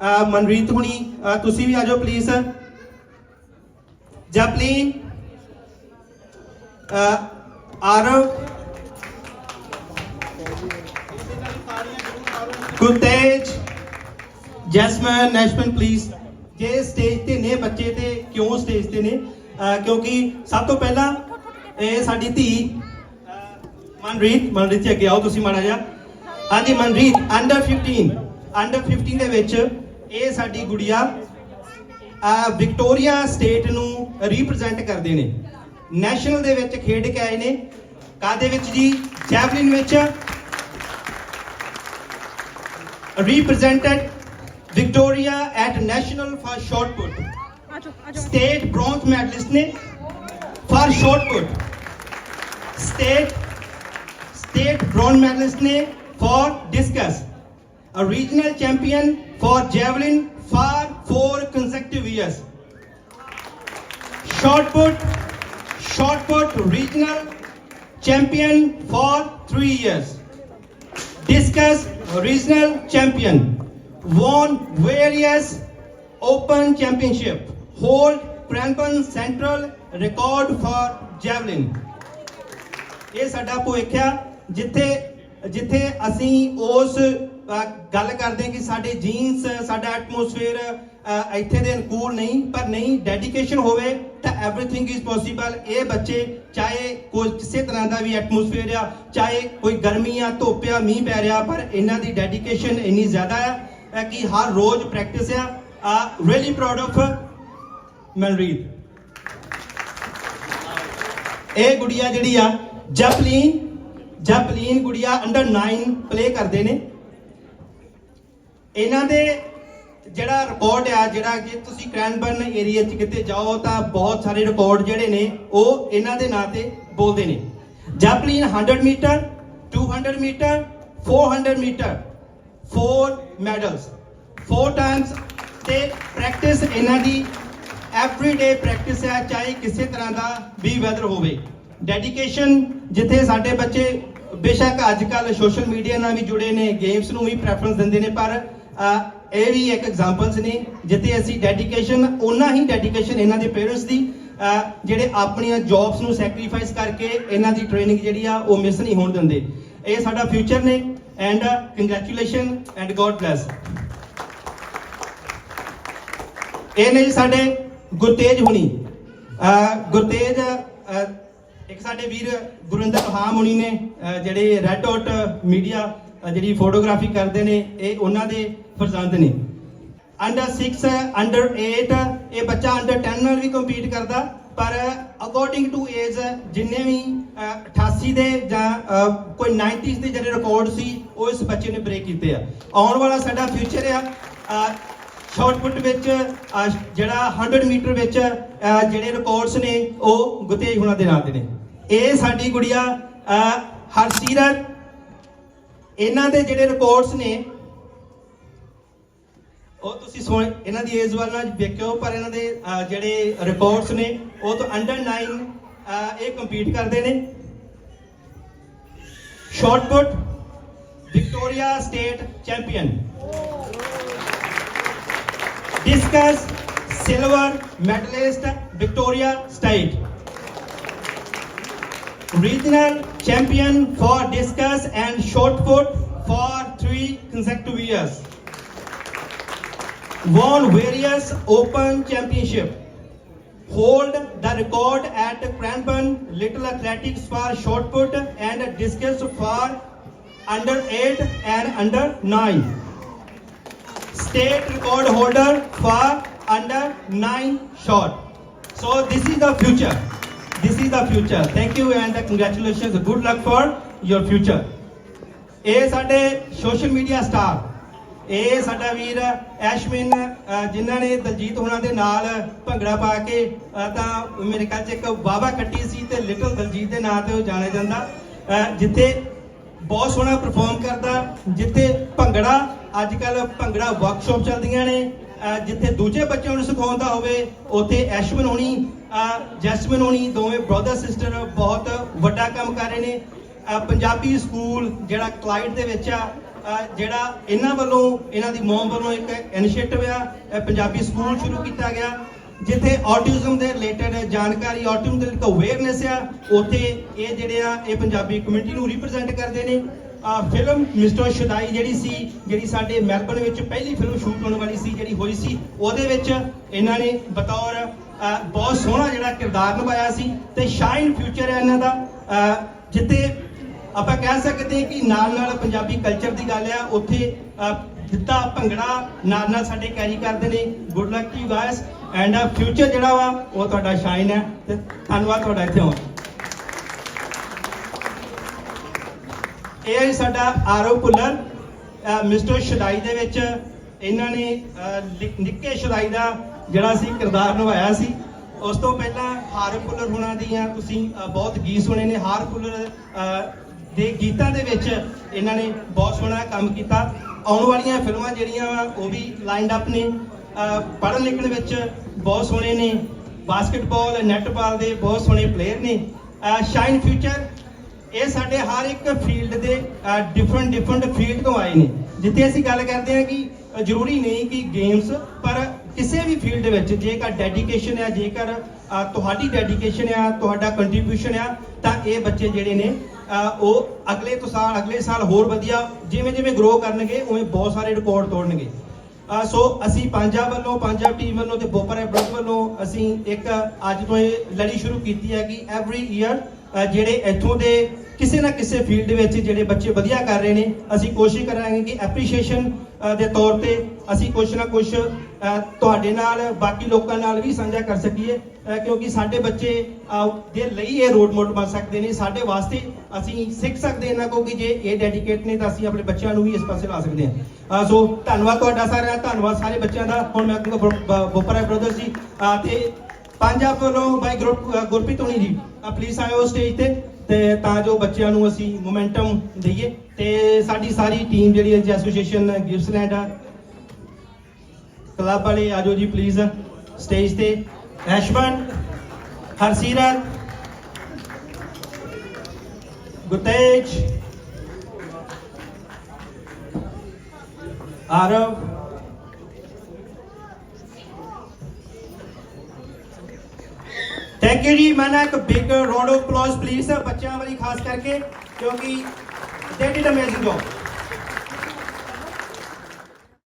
ਮਨਰੀਤ ਹੁਣੀ ਤੁਸੀਂ ਵੀ ਆ ਜਾਓ ਪਲੀਜ਼ ਜਪਲੀਨ ਆਰਵ, ਗੁਰਤੇਜ, ਜੈਸਮਨ ਨੈਸ਼ਮਨ ਪਲੀਜ਼ ਜੇ ਸਟੇਜ ਤੇ ਨੇ ਬੱਚੇ ਤੇ, ਕਿਉਂ ਸਟੇਜ ਤੇ ਨੇ? ਕਿਉਂਕਿ ਸਭ ਤੋਂ ਪਹਿਲਾਂ ਇਹ ਸਾਡੀ ਧੀ ਅਹ ਮਨਰੀਤ ਮਨਰੀਤ ਜੀ ਅੱਗੇ ਆਓ ਤੁਸੀਂ ਮਾੜਾ ਜਿਹਾ। ਹਾਂਜੀ ਮਨਰੀਤ ਅੰਡਰ 15 ਅੰਡਰ 15 ਦੇ ਵਿੱਚ ਇਹ ਸਾਡੀ ਗੁੜੀਆ ਵਿਕਟੋਰੀਆ ਸਟੇਟ ਨੂੰ ਰਿਪਰੈਜ਼ੈਂਟ ਕਰਦੇ ਨੇ ਨੈਸ਼ਨਲ ਦੇ ਵਿੱਚ ਖੇਡ ਕੇ ਆਏ ਨੇ ਕਾਦੇ ਵਿੱਚ ਜੀ ਜੈਵਲਿਨ ਵਿੱਚ represented Victoria at national for shot put state bronze medallist ਨੇ for shot put state state bronze medallist ਨੇ for discus A regional champion for javelin for four consecutive years. Shot put, shot put regional champion for three years. Discus regional champion, won various open championship, hold Crampon Central record for javelin. ਇਹ ਸਾਡਾ ਭਵਿੱਖ ਆ ਜਿੱਥੇ ਜਿੱਥੇ ਅਸੀਂ ਉਸ ਅ, ਗੱਲ ਕਰਦੇ ਕਿ ਸਾਡੇ ਜੀਨਸ ਸਾਡਾ ਐਟਮੋਸਫੇਅਰ ਇੱਥੇ ਦੇ ਅਨੁਕੂਲ ਨਹੀਂ, ਪਰ ਨਹੀਂ ਡੈਡੀਕੇਸ਼ਨ ਹੋਵੇ ਤਾਂ ਐਵਰੀਥਿੰਗ ਇਜ਼ ਪੋਸੀਬਲ ਇਹ ਬੱਚੇ, ਚਾਹੇ ਕੋਈ ਕਿਸੇ ਤਰ੍ਹਾਂ ਦਾ ਵੀ ਐਟਮੋਸਫੇਅਰ ਆ, ਚਾਹੇ ਕੋਈ ਗਰਮੀ ਆ, ਧੁੱਪ ਆ, ਮੀਂਹ ਪੈ ਰਿਹਾ, ਪਰ ਇਹਨਾਂ ਦੀ ਡੈਡੀਕੇਸ਼ਨ ਇੰਨੀ ਜ਼ਿਆਦਾ ਆ ਕਿ ਹਰ ਰੋਜ਼ ਪ੍ਰੈਕਟਿਸ ਆ। Really proud of Manreet. ਇਹ ਗੁੜੀਆ ਜਿਹੜੀ ਆ, ਜਪਲੀਨ ਜਪਲੀਨ ਗੁੜੀਆ ਅੰਡਰ 9 ਪਲੇ ਕਰਦੇ ਨੇ। ਇਹਨਾਂ ਦੇ ਜਿਹੜਾ ਰਿਕਾਰਡ ਆ, ਜਿਹੜਾ ਕਿ ਤੁਸੀਂ ਕ੍ਰੈਨਬਰਨ ਏਰੀਆ 'ਚ ਕਿਤੇ ਜਾਓ ਤਾਂ ਬਹੁਤ ਸਾਰੇ ਰਿਕਾਰਡ ਜਿਹੜੇ ਨੇ, ਉਹ ਇਹਨਾਂ ਦੇ ਨਾਂ ਤੇ ਬੋਲਦੇ ਨੇ। Japleen 100 metre 200 metre 400 metre 4 medals 4 times ਤੇ ਪ੍ਰੈਕਟਿਸ ਇਹਨਾਂ ਦੀ ਐਵਰੀਡੇ ਪ੍ਰੈਕਟਿਸ ਹੈ ਚਾਹੇ ਕਿਸੇ ਤਰ੍ਹਾਂ ਦਾ ਵੀ ਵੈਦਰ ਹੋਵੇ। ਡੈਡੀਕੇਸ਼ਨ ਜਿੱਥੇ ਸਾਡੇ ਬੱਚੇ ਬੇਸ਼ੱਕ ਅੱਜ ਕੱਲ ਸੋਸ਼ਲ ਮੀਡੀਆ ਨਾਲ ਵੀ ਜੁੜੇ ਨੇ ਗੇਮਸ ਨੂੰ ਵੀ ਪ੍ਰੈਫਰੈਂਸ ਦਿੰਦੇ ਨੇ, ਪਰ ਇਹ ਵੀ ਇੱਕ ਐਗਜ਼ਾਮਪਲਸ ਨੇ, ਜਿੱਥੇ ਅਸੀਂ ਡੈਡੀਕੇਸ਼ਨ ਉਹਨਾਂ ਹੀ ਡੈਡੀਕੇਸ਼ਨ ਇਹਨਾਂ ਦੇ ਪੇਰੈਂਟਸ ਦੀ ਜਿਹੜੇ ਆਪਣੀਆਂ ਜੌਬਸ ਨੂੰ ਸੈਕਰੀਫਾਈਸ ਕਰਕੇ ਇਹਨਾਂ ਦੀ ਟ੍ਰੇਨਿੰਗ ਜਿਹੜੀ ਆ, ਉਹ ਮਿਸ ਨਹੀਂ ਹੋਣ ਦਿੰਦੇ। ਇਹ ਸਾਡਾ ਫਿਊਚਰ ਨੇ and congratulation and God bless ਇਹ ਨੇ ਜੀ ਸਾਡੇ ਗੁਰਤੇਜ ਹੁਣੀ। ਗੁਰਤੇਜ ਇੱਕ ਸਾਡੇ ਵੀਰ ਗੁਰਿੰਦਰ ਹਾਮ ਹੁਣੀ ਨੇ ਜਿਹੜੇ ਰੈੱਡ ਡਾਟ ਮੀਡੀਆ ਜਿਹੜੀ ਫੋਟੋਗ੍ਰਾਫੀ ਕਰਦੇ ਨੇ, ਇਹ ਉਹਨਾਂ ਦੇ ਫਰਜ਼ੰਦ ਨੇ ਅੰਡਰ 6 ਅੰਡਰ 8 ਇਹ ਬੱਚਾ ਅੰਡਰ 10 ਨਾਲ ਵੀ ਕੰਪੀਟ ਕਰਦਾ ਪਰ ਅਕੋਰਡਿੰਗ ਟੂ ਏਜ ਜਿੰਨੇ ਵੀ ਅਹ, 88 ਦੇ ਜਾਂ ਕੋਈ 90s ਦੇ ਜਿਹੜੇ ਰਿਕਾਰਡ ਸੀ ਉਹ ਇਸ ਬੱਚੇ ਨੇ ਬ੍ਰੇਕ ਕੀਤੇ ਆ। ਆਉਣ ਵਾਲਾ ਸਾਡਾ ਫਿਊਚਰ ਆ ਅਹ, ਵਿੱਚ ਜਿਹੜਾ 100 ਮੀਟਰ ਵਿੱਚ ਜਿਹੜੇ ਰਿਕਾਰਡਸ ਨੇ ਉਹ ਗੁਤੇਜ ਹੁਣਾਂ ਦੇ ਨਾਂ ਦੇ ਨੇ। ਇਹ ਸਾਡੀ ਗੁੜੀਆ ਅਹ, ਹਰਸੀਰਤ ਇਹਨਾਂ ਦੇ ਜਿਹੜੇ ਰਿਕਾਰਡਸ ਨੇ ਉਹ ਤੁਸੀਂ ਸੁਣ ਇਹਨਾਂ ਦੀ ਏਜ ਵਾਲਾ ਵੇਖਿਓ ਪਰ ਇਹਨਾਂ ਦੇ ਅਹ, ਜਿਹੜੇ ਰਿਕਾਰਡਸ ਨੇ ਉਹ ਤੋਂ ਅੰਡਰ 9 ਇਹ ਕੰਪੀਟ ਕਰਦੇ ਨੇ shot put Victoria state champion discus silver medallist Victoria state regional champion for discus and shot put for three consecutive years. won various open championship hold the record at crampon little athletics for shot put and discus for under 8 and under 9 state record holder for under 9 shot. So this is the future. This is the future. Thank you and congratulations. Good luck for your future. ਇਹ ਸਾਡੇ social media star ਇਹ ਸਾਡਾ ਵੀਰ ਐਸ਼ਵਿਨ ਜਿਨ੍ਹਾਂ ਨੇ ਦਲਜੀਤ ਹੋਣਾ ਦੇ ਨਾਲ ਭੰਗੜਾ ਪਾ ਕੇ ਤਾਂ ਮੇਰੇ ਖਿਆਲ ਚ ਇੱਕ ਬਾਬਾ ਕੱਟੀ ਸੀ ਤੇ ਲਿਟਲ ਦਲਜੀਤ ਦੇ ਨਾਂ ਤੇ ਉਹ ਜਾਣਿਆ ਜਾਂਦਾ। ਜਿੱਥੇ ਬਹੁਤ ਸੋਹਣਾ ਪਰਫਾਰਮ ਕਰਦਾ, ਜਿੱਥੇ ਭੰਗੜਾ ਅੱਜ ਕੱਲ ਭੰਗੜਾ ਵਰਕਸ਼ਾਪ ਚੱਲਦੀਆਂ ਨੇ ਜਿੱਥੇ ਦੂਜੇ ਬੱਚਿਆਂ ਨੂੰ ਸਿਖਾਉਂਦਾ ਹੋਵੇ, ਉੱਥੇ ਐਸ਼ਮਨ ਹੋਣੀ ਅਹ ਜੈਸਮਨ ਹੋਣੀ, ਦੋਵੇਂ ਬ੍ਰਦਰ ਸਿਸਟਰ ਬਹੁਤ ਵੱਡਾ ਕੰਮ ਕਰ ਰਹੇ ਨੇ। ਪੰਜਾਬੀ ਸਕੂਲ ਜਿਹੜਾ ਕਲਾਈਡ ਦੇ ਵਿੱਚ ਆ ਜਿਹੜਾ ਇਹਨਾਂ ਵੱਲੋਂ ਇਹਨਾਂ ਦੀ ਮੌਮ ਵੱਲੋਂ ਇੱਕ ਇਨੀਸ਼ੀਏਟਿਵ ਆ ਪੰਜਾਬੀ ਸਕੂਲ ਸ਼ੁਰੂ ਕੀਤਾ ਗਿਆ ਜਿੱਥੇ ਆਟਿਜ਼ਮ ਦੇ ਰਿਲੇਟਡ ਜਾਣਕਾਰੀ ਆਟਿਜ਼ਮ ਦੇ ਰਿਲੇਟਡ ਅਵੇਅਰਨੈਸ ਆ ਉੱਥੇ ਇਹ ਜਿਹੜੇ ਆ ਇਹ ਪੰਜਾਬੀ ਕਮਿਊਨਿਟੀ ਨੂੰ ਰਿਪਰੈਜ਼ੈਂਟ ਕਰਦੇ ਨੇ। ਆ ਫਿਲਮ ਮਿਸਟਰ ਸ਼ੁਦਾਈ ਜਿਹੜੀ ਸੀ ਜਿਹੜੀ ਸਾਡੇ ਮੈਲਬਨ ਵਿੱਚ ਪਹਿਲੀ ਫਿਲਮ ਸ਼ੂਟ ਹੋਣ ਵਾਲੀ ਸੀ ਜਿਹੜੀ ਹੋਈ ਸੀ ਉਹਦੇ ਵਿੱਚ ਇਹਨਾਂ ਨੇ ਬਤੌਰ ਬਹੁਤ ਸੋਹਣਾ ਜਿਹੜਾ ਕਿਰਦਾਰ ਨਿਭਾਇਆ ਸੀ ਤੇ ਸ਼ਾਈਨ ਫਿਊਚਰ ਹੈ ਇਹਨਾਂ ਦਾ ਅਹ, ਜਿੱਥੇ ਆਪਾਂ ਕਹਿ ਸਕਦੇ ਕਿ ਨਾਲ ਨਾਲ ਪੰਜਾਬੀ ਕਲਚਰ ਦੀ ਗੱਲ ਆ ਉੱਥੇ ਅਹ, ਗਿੱਧਾ ਭੰਗੜਾ ਨਾਲ ਨਾਲ ਸਾਡੇ ਕੈਰੀ ਕਰਦੇ ਨੇ good luck to guys and future ਜਿਹੜਾ ਵਾ ਉਹ ਤੁਹਾਡਾ ਸ਼ਾਈਨ ਹੈ ਤੇ ਧੰਨਵਾਦ ਤੁਹਾਡਾ ਇੱਥੇ ਆਉਣ ਇਹ ਹੈ ਸਾਡਾ ਆਰੋ ਭੁੱਲਰ ਮਿਸਟਰ ਸ਼ਦਾਈ ਦੇ ਵਿੱਚ ਇਹਨਾਂ ਨੇ ਨਿੱਕੇ ਸ਼ਦਾਈ ਦਾ ਜਿਹੜਾ ਸੀ ਕਿਰਦਾਰ ਨਿਭਾਇਆ ਸੀ। ਉਸ ਤੋਂ ਪਹਿਲਾਂ ਹਾਰ ਭੁੱਲਰ ਹੁਣਾਂ ਦੀਆਂ ਤੁਸੀਂ ਬਹੁਤ ਗੀਤ ਸੁਣੇ ਨੇ। ਹਾਰ ਭੁੱਲਰ ਅਹ, ਦੇ ਗੀਤਾਂ ਦੇ ਵਿੱਚ ਇਹਨਾਂ ਨੇ ਬਹੁਤ ਸੋਹਣਾ ਕੰਮ ਕੀਤਾ। ਆਉਣ ਵਾਲੀਆਂ ਫਿਲਮਾਂ ਜਿਹੜੀਆਂ ਵਾ, ਉਹ ਵੀ ਲਾਈਨਡ ਅਪ ਨੇ। ਪੜ੍ਹਨ ਲਿਖਣ ਵਿੱਚ ਬਹੁਤ ਸੋਹਣੇ ਨੇ। ਬਾਸਕਟਬਾਲ ਨੈਟਬਾਲ ਦੇ ਬਹੁਤ ਸੋਹਣੇ ਪਲੇਅਰ ਨੇ। ਸ਼ਾਈਨ ਫਿਊਚਰ ਇਹ ਸਾਡੇ ਹਰ ਇੱਕ ਫੀਲਡ ਦੇ ਡਿਫਰੈਂਟ ਡਿਫਰੈਂਟ ਫੀਲਡ ਤੋਂ ਆਏ ਨੇ। ਜਿੱਥੇ ਅਸੀਂ ਗੱਲ ਕਰਦੇ ਹਾਂ ਕਿ ਜ਼ਰੂਰੀ ਨਹੀਂ ਕਿ ਗੇਮਸ ਪਰ ਕਿਸੇ ਵੀ ਫੀਲਡ ਵਿੱਚ ਜੇਕਰ ਡੈਡੀਕੇਸ਼ਨ ਹੈ ਜੇਕਰ ਤੁਹਾਡੀ ਡੈਡੀਕੇਸ਼ਨ ਆ, ਤੁਹਾਡਾ ਕੰਟਰੀਬਿਊਸ਼ਨ ਆ, ਤਾਂ ਇਹ ਬੱਚੇ ਜਿਹੜੇ ਨੇ ਉਹ ਅਗਲੇ ਤੋਂ ਸਾਲ, ਅਗਲੇ ਸਾਲ ਹੋਰ ਵਧੀਆ, ਜਿਵੇਂ ਜਿਵੇਂ ਗਰੋ ਕਰਨਗੇ, ਉਵੇਂ ਬਹੁਤ ਸਾਰੇ ਰਿਕਾਰਡ ਤੋੜਨਗੇ। ਸੋ ਅਸੀਂ ਪੰਜਾਬ ਵੱਲੋਂ, ਪੰਜਾਬ ਟੀਮ ਵੱਲੋਂ ਤੇ ਬੋਪਰ ਬ੍ਰਦ ਵੱਲੋਂ ਅਸੀਂ ਇੱਕ ਅੱਜ ਤੋਂ ਇਹ ਲੜੀ ਸ਼ੁਰੂ ਕੀਤੀ ਹੈ ਕਿ ਐਵਰੀ ਈਅਰ ਜਿਹੜੇ ਇੱਥੋਂ ਦੇ ਕਿਸੇ ਨਾ ਕਿਸੇ ਫੀਲਡ ਵਿੱਚ ਜਿਹੜੇ ਬੱਚੇ ਵਧੀਆ ਕਰ ਰਹੇ ਨੇ, ਅਸੀਂ ਕੋਸ਼ਿਸ਼ ਕਰਾਂਗੇ ਕਿ ਐਪਰੀਸ਼ੀਏਸ਼ਨ ਦੇ ਤੌਰ ਤੇ ਅਸੀਂ ਕੁਝ ਨਾ ਕੁਝ ਤੁਹਾਡੇ ਨਾਲ ਬਾਕੀ ਲੋਕਾਂ ਨਾਲ ਵੀ ਸਾਂਝਾ ਕਰ ਸਕੀਏ ਕਿਉਂਕਿ ਸਾਡੇ ਬੱਚੇ ਦੇ ਲਈ ਇਹ ਰੋਡ ਮੋਡ ਬਣ ਸਕਦੇ ਨੇ। ਸਾਡੇ ਵਾਸਤੇ ਅਸੀਂ ਸਿੱਖ ਸਕਦੇ ਇਹਨਾਂ ਕੋ ਕਿ ਜੇ ਇਹ ਡੈਡੀਕੇਟ ਨੇ ਤਾਂ ਅਸੀਂ ਆਪਣੇ ਬੱਚਿਆਂ ਨੂੰ ਵੀ ਇਸ ਪਾਸੇ ਲਾ ਸਕਦੇ ਹਾਂ। ਸੋ ਧੰਨਵਾਦ ਤੁਹਾਡਾ ਸਾਰਿਆਂ ਦਾ ਧੰਨਵਾਦ ਸਾਰੇ ਬੱਚਿਆਂ ਦਾ। ਹੁਣ ਮੈਂ ਕਹੂੰਗਾ ਬੋਪਰਾ ਬ੍ਰਦਰ ਜੀ ਅ, ਤੇ ਪੰਜਾਬ ਵੱਲੋਂ ਬਾਈ ਗਰੁੱਪ ਗੁਰਪ੍ਰੀਤ ਹੋਣੀ ਜੀ ਪਲੀਜ਼ ਆਇਓ ਸਟੇਜ ਤੇ ਤੇ ਤਾਂ ਜੋ ਬੱਚਿਆਂ ਨੂੰ ਅਸੀਂ ਮੋਮੈਂਟਮ ਦਈਏ। ਤੇ ਸਾਡੀ ਸਾਰੀ ਟੀਮ ਜਿਹੜੀ ਹੈ ਐਸੋਸੀਏਸ਼ਨ ਗਿਫਟਸਲੈਂਡ ਆ ਕਲੱਬ ਵਾਲੇ ਆਜੋ ਜੀ ਪਲੀਜ਼ ਸਟੇਜ ਤੇ ਐਸ਼ਵਨ ਹਰਸੀਰਤ ਗੁਤੇਜ ਆਰਵ ਥੈਂਕ ਯੂ ਜੀ ਮੈਂ ਨਾ ਇੱਕ big round of applause please ਬੱਚਿਆਂ ਵਾਲੀ ਖਾਸ ਕਰਕੇ ਕਿਉਂਕਿ ਦੇ ਡਿਡ ਅਮੇਜ਼ਿੰਗ ਜੌਬ